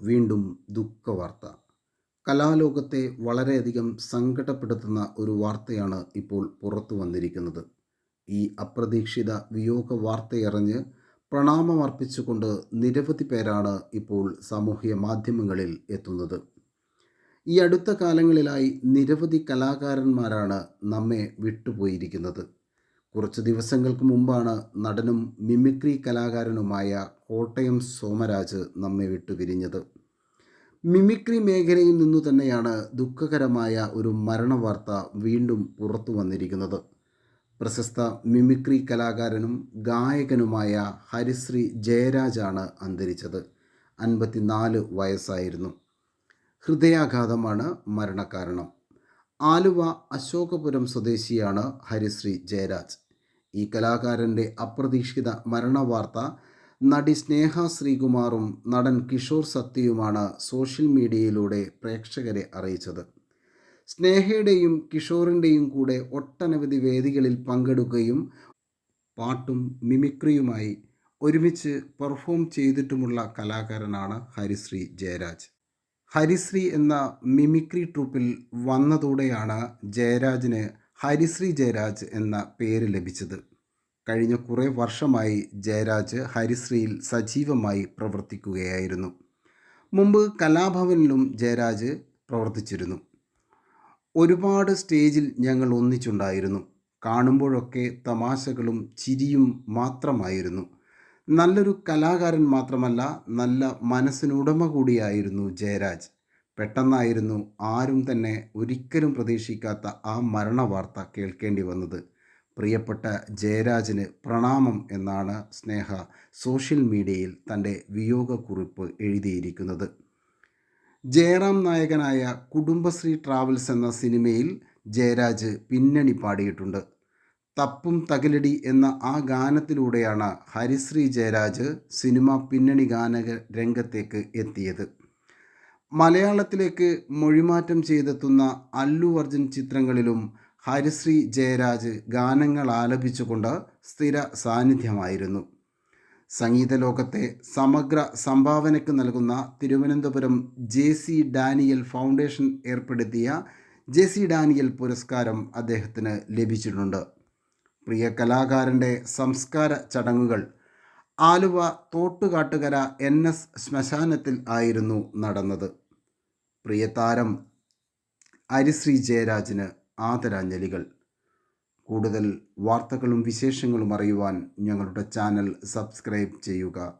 വീണ്ടും ദുഃഖവാർത്ത. കലാലോകത്തെ വളരെയധികം സങ്കടപ്പെടുത്തുന്ന ഒരു വാർത്തയാണ് ഇപ്പോൾ പുറത്തു വന്നിരിക്കുന്നത്. ഈ അപ്രതീക്ഷിത വിയോഗ വാർത്തയറിഞ്ഞ് പ്രണാമമർപ്പിച്ചുകൊണ്ട് നിരവധി പേരാണ് ഇപ്പോൾ സാമൂഹ്യ മാധ്യമങ്ങളിൽ എത്തുന്നത്. ഈ അടുത്ത കാലങ്ങളിലായി നിരവധി കലാകാരന്മാരാണ് നമ്മെ വിട്ടുപോയിരിക്കുന്നത്. കുറച്ച് ദിവസങ്ങൾക്ക് മുമ്പാണ് നടനും മിമിക്രി കലാകാരനുമായ കോട്ടയം സോമരാജ് നമ്മെ വിട്ടു പിരിഞ്ഞത്. മിമിക്രി മേഖലയിൽ നിന്നു തന്നെയാണ് ദുഃഖകരമായ ഒരു മരണവാർത്ത വീണ്ടും പുറത്തു വന്നിരിക്കുന്നത്. പ്രശസ്ത മിമിക്രി കലാകാരനും ഗായകനുമായ ഹരിശ്രീ ജയരാജാണ് അന്തരിച്ചത്. അൻപത്തിനാല് വയസ്സായിരുന്നു. ഹൃദയാഘാതമാണ് മരണകാരണം. ആലുവ അശോകപുരം സ്വദേശിയാണ് ഹരിശ്രീ ജയരാജ്. ഈ കലാകാരന്റെ അപ്രതീക്ഷിത മരണവാർത്ത നടി സ്നേഹ ശ്രീകുമാറും നടൻ കിഷോർ സത്യയുമാണ് സോഷ്യൽ മീഡിയയിലൂടെ പ്രേക്ഷകരെ അറിയിച്ചത്. സ്നേഹയുടെയും കിഷോറിന്റെയും കൂടെ ഒട്ടനവധി വേദികളിൽ പങ്കെടുക്കുകയും പാട്ടും മിമിക്രിയുമായി ഒരുമിച്ച് പെർഫോം ചെയ്തിട്ടുമുള്ള കലാകാരനാണ് ഹരിശ്രീ ജയരാജ്. ഹരിശ്രീ എന്ന മിമിക്രി ട്രൂപ്പിൽ വന്നതോടെയാണ് ജയരാജിന് ഹരിശ്രീ ജയരാജ് എന്ന പേര് ലഭിച്ചത്. കഴിഞ്ഞ കുറേ വർഷമായി ജയരാജ് ഹരിശ്രീയിൽ സജീവമായി പ്രവർത്തിക്കുകയായിരുന്നു. മുമ്പ് കലാഭവനിലും ജയരാജ് പ്രവർത്തിച്ചിരുന്നു. ഒരുപാട് സ്റ്റേജിൽ ഞങ്ങൾ ഒന്നിച്ചുണ്ടായിരുന്നു. കാണുമ്പോഴൊക്കെ തമാശകളും ചിരിയും മാത്രമായിരുന്നു. നല്ലൊരു കലാകാരൻ മാത്രമല്ല നല്ല മനസ്സിനുടമ കൂടിയായിരുന്നു ജയരാജ്. പെട്ടെന്നായിരുന്നു ആരും തന്നെ ഒരിക്കലും പ്രതീക്ഷിക്കാത്ത ആ മരണവാർത്ത കേൾക്കേണ്ടി വന്നത്. പ്രിയപ്പെട്ട ജയരാജന് പ്രണാമം എന്നാണ് സ്നേഹ സോഷ്യൽ മീഡിയയിൽ തന്റെ വിയോഗക്കുറിപ്പ് എഴുതിയിരിക്കുന്നത്. ജയറാം നായകനായ കുടുംബശ്രീ ട്രാവൽസ് എന്ന സിനിമയിൽ ജയരാജ് പിന്നണി പാടിയിട്ടുണ്ട്. തപ്പും തകിലടി എന്ന ആ ഗാനത്തിലൂടെയാണ് ഹരിശ്രീ ജയരാജ് സിനിമ പിന്നണി ഗാന രംഗത്തേക്ക് എത്തിയത്. മലയാളത്തിലേക്ക് മൊഴിമാറ്റം ചെയ്തെത്തുന്ന അല്ലു അർജുൻ ചിത്രങ്ങളിലും ഹരിശ്രീ ജയരാജ് ഗാനങ്ങൾ ആലപിച്ചുകൊണ്ട് സ്ഥിര സാന്നിധ്യമായിരുന്നു. സംഗീത ലോകത്തെ സമഗ്ര സംഭാവനയ്ക്ക് നൽകുന്ന Thiruvananthapuram J C Daniel foundation ഏർപ്പെടുത്തിയ ജെ സി ഡാനിയൽ പുരസ്കാരം അദ്ദേഹത്തിന് ലഭിച്ചിട്ടുണ്ട്. പ്രിയ കലാകാരന്റെ സംസ്കാര ചടങ്ങുകൾ ആലുവ തോട്ടുകാട്ടുകര എൻ എസ് ശ്മശാനത്തിൽ ആയിരുന്നു നടന്നത്. പ്രിയതാരം ഹരിശ്രീ ജയരാജിന് ആദരാഞ്ജലികൾ. കൂടുതൽ വാർത്തകളും വിശേഷങ്ങളും അറിയുവാൻ ഞങ്ങളുടെ ചാനൽ സബ്സ്ക്രൈബ് ചെയ്യുക.